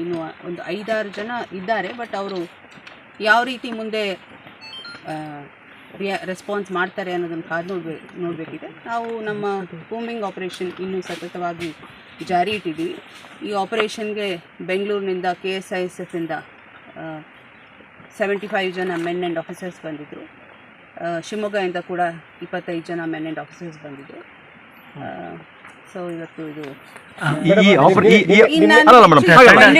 ಇನ್ನು ಒಂದು ಐದಾರು ಜನ ಇದ್ದಾರೆ ಬಟ್ ಅವರು ಯಾವ ರೀತಿ ಮುಂದೆ ರಿಯಾ ರೆಸ್ಪಾನ್ಸ್ ಮಾಡ್ತಾರೆ ಅನ್ನೋದನ್ನು ಕಾದು ನೋಡ್ಬೇಕು ನೋಡಬೇಕಿದೆ. ನಾವು ನಮ್ಮ ಕೂಮಿಂಗ್ ಆಪರೇಷನ್ ಇನ್ನೂ ಸತತವಾಗಿ ಜಾರಿ ಇಟ್ಟಿದ್ದೀವಿ. ಈ ಆಪರೇಷನ್ಗೆ ಬೆಂಗಳೂರಿನಿಂದ ಕೆ ಎಸ್ ಐ ಎಸ್ ಎಫಿಂದ ಸೆವೆಂಟಿ ಫೈವ್ ಜನ ಮೆನ್ ಆ್ಯಂಡ್ ಆಫೀಸರ್ಸ್ ಬಂದಿದ್ದರು ಶಿವಮೊಗ್ಗದಿಂದ ಕೂಡ ಇಪ್ಪತ್ತೈದು ಜನ ಮೆನ್ ಆ್ಯಂಡ್ ಆಫೀಸರ್ಸ್ ಬಂದಿದ್ದರು ಸೊ ಇವತ್ತು ಇದು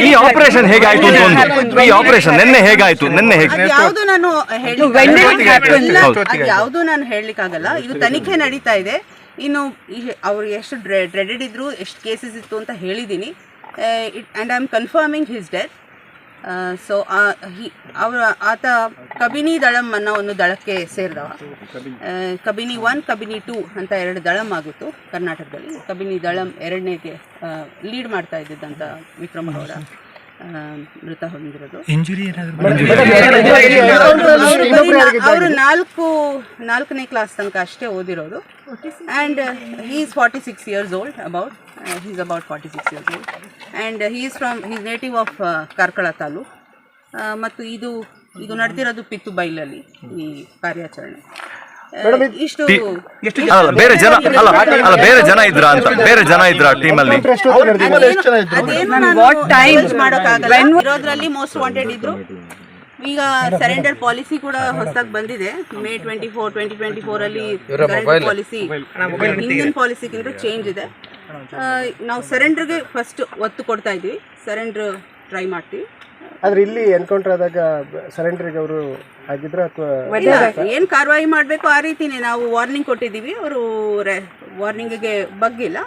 ಈ ಆಪರೇಷನ್ ಹೇಗಾಯ್ತು ಅಂತ ಒಂದು ಈ ಆಪರೇಷನ್ ನಿನ್ನೆ ಹೇಗಾಯ್ತು? ನಿನ್ನೆ ಹೇಗೆ ಅದು ಯಾವುದು ನಾನು ಹೇಳಲಿಕ್ಕೆ ಆಗಲ್ಲ ಯಾವುದು ನಾನು ಹೇಳಲಿಕ್ಕಾಗಲ್ಲ. ಇದು ತನಿಖೆ ನಡೀತಾ ಇದೆ. ಇನ್ನು ಅವ್ರು ಎಷ್ಟು ಡ್ರೆಡೆಡ್ ಇದ್ರು ಎಷ್ಟು ಕೇಸಸ್ ಇತ್ತು ಅಂತ ಹೇಳಿದ್ದೀನಿ. And I am confirming his death so ಅವರ ಆತ ಕಬಿನಿ ದಳಂ ಅನ್ನೋ ಒಂದು ದಳಕ್ಕೆ ಸೇರಿದವ. ಕಬಿನಿ ಒನ್ ಕಬಿನಿ ಟೂ ಅಂತ ಎರಡು ದಳಂ ಆಗಿತ್ತು ಕರ್ನಾಟಕದಲ್ಲಿ. ಕಬಿನಿ ದಳಂ ಎರಡನೇಗೆ ಲೀಡ್ ಮಾಡ್ತಾ ಇದ್ದಿದ್ದಂಥ ಆ, ಮೃತ ಹೊಂದಿರೋದು ಇಂಜುರಿ ಅವರು ನಾಲ್ಕು ನಾಲ್ಕನೇ ಕ್ಲಾಸ್ ತನಕ ಅಷ್ಟೇ ಓದಿರೋದು and he is forty six years old about he is about forty six years old and he is from his native of Karkala taluk ಮತ್ತು ಇದು ಇದು ನಡೆದಿರೋದು ಪಿತ್ತು ಬೈಲಲ್ಲಿ ಈ ಕಾರ್ಯಾಚರಣೆ ಇಷ್ಟು ಅಲ್ಲ ಬೇರೆ ಜನ ಅಲ್ಲ ಅಲ್ಲ ಬೇರೆ ಜನ ಇದ್ರ ಅಂತ. ಬೇರೆ ಜನ ಇದ್ರ ಟೀಮ್ ಅಲ್ಲಿ. ಇರೋದ್ರಲ್ಲಿ ಮೋಸ್ಟ್ ವಾಂಟೆಡ್ ಇದ್ರು. ಈಗ ಸರೆಂಡರ್ ಪಾಲಿಸಿ ಕೂಡ ಹೊಸದಾಗಿ ಬಂದಿದೆ. May twenty four twenty twenty four ಅಲ್ಲಿ ಪಾಲಿಸಿ ಇಂಡಿಯನ್ ಪಾಲಿಸಿಗಿಂತ ಚೇಂಜ್ ಇದೆ. ನಾವು ಸರೆಂಡರ್ಗೆ ಫಸ್ಟ್ ಒತ್ತು ಕೊಡ್ತಾ ಇದ್ವಿ. ಸರೆಂಡರ್ ಟ್ರೈ ಮಾಡ್ತೀವಿ. ಆದ್ರೆ ಇಲ್ಲಿ ಎನ್ಕೌಂಟರ್ ಆದಾಗ ಸರೆಂಡರ್ಗೆ ಅವರು ಆಗಿದ್ರ ಅಥವಾ ಏನ್ ಕಾರ್ವಾಯಿ ಮಾಡಬೇಕು ಆ ರೀತಿನೇ ನಾವು ವಾರ್ನಿಂಗ್ ಕೊಟ್ಟಿದ್ದೀವಿ. ಅವರು ವಾರ್ನಿಂಗ್ಗೆ ಬಗ್ಗಿಲ್ಲ.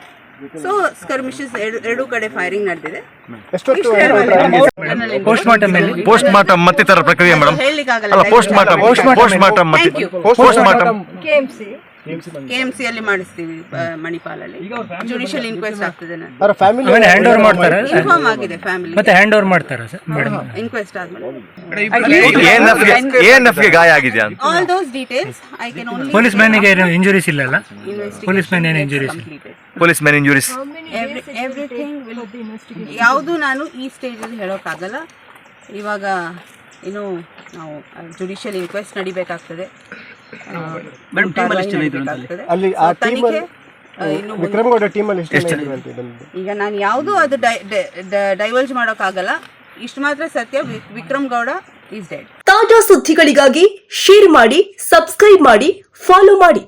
ಸೊ ಸ್ಕರ್ಮಿಶಸ್ ಎರಡೂ ಕಡೆ ಫೈರಿಂಗ್ ನಡೆದಿದೆ. ಪೋಸ್ಟ್ ಮಾರ್ಟಮ್ ಅಲ್ಲಿ. ಪೋಸ್ಟ್ ಮಾರ್ಟಮ್ ಮತ್ತಿತರ ಪ್ರಕ್ರಿಯೆ ಮೇಡಮ್. ಅಲ್ಲ post mortem post mortem you. Post mortem K M C ಅಲ್ಲಿ ಮಾಡಿಸ್ತೀವಿ ಮಣಿಪಾಲಲ್ಲಿ. ಜುಡಿಷಿಯಲ್ ಇನ್ಕ್ವೆಸ್ಟ್ ಆಗ್ತದೆ ಅವರ ಫ್ಯಾಮಿಲಿ ಹ್ಯಾಂಡ್ ಓವರ್ ಮಾಡ್ತಾರೆ ಇನ್ಫಾರ್ಮ್ ಆಗಿದೆ ಫ್ಯಾಮಿಲಿ ಮತ್ತೆ ಹ್ಯಾಂಡ್ ಓವರ್ ಮಾಡ್ತಾರೆ ಸರ್ ಮೇಡಮ್ ಇನ್ಕ್ವೆಸ್ಟ್ ಆದ್ಮೇಲೆ ಎನ್ ಎಫ್ ಎನ್ಗೆ ಗಾಯ ಆಗಿದೆ ಅಂತ. All those details I can only police ಮ್ಯಾನಿಗೆ ಏನು ಇಂಜುರೀಸ್ ಇಲ್ಲಲ್ಲ? ಪೊಲೀಸ್ ಮ್ಯಾನ್ ಏನು injuries policeman injuries everything ಯಾವುದು ನಾನು ಈ ಸ್ಟೇಜಲ್ಲಿ ಹೇಳೋಕ್ಕಾಗಲ್ಲ. ಇವಾಗ ಇನ್ನು ನಾವು ಜುಡಿಷಿಯಲ್ ಇನ್ಕ್ವೆಸ್ಟ್ ನಡಿಬೇಕಾಗ್ತದೆ. ಅಲ್ಲಿ ಆ ಟೀಮ್ ಎಷ್ಟು ಜನ ಇದ್ರು ಅಂತ ಈಗ ನಾನು ಯಾವುದು ಅದು ಡೈವರ್ಜ್ ಮಾಡೋಕ್ಕಾಗಲ್ಲ. ಇಷ್ಟು ಮಾತ್ರ ಸತ್ಯ ವಿಕ್ರಮ್ ಗೌಡ ಈಸ್ ಡೆಡ್ ತಾಜಾ ಸುದ್ದಿಗಳಿಗಾಗಿ ಶೇರ್ ಮಾಡಿ ಸಬ್ಸ್ಕ್ರೈಬ್ ಮಾಡಿ ಫಾಲೋ ಮಾಡಿ.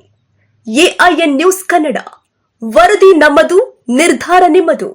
AIN news Kannada. ವರದಿ ನಮ್ಮದು ನಿರ್ಧಾರ ನಿಮ್ಮದು.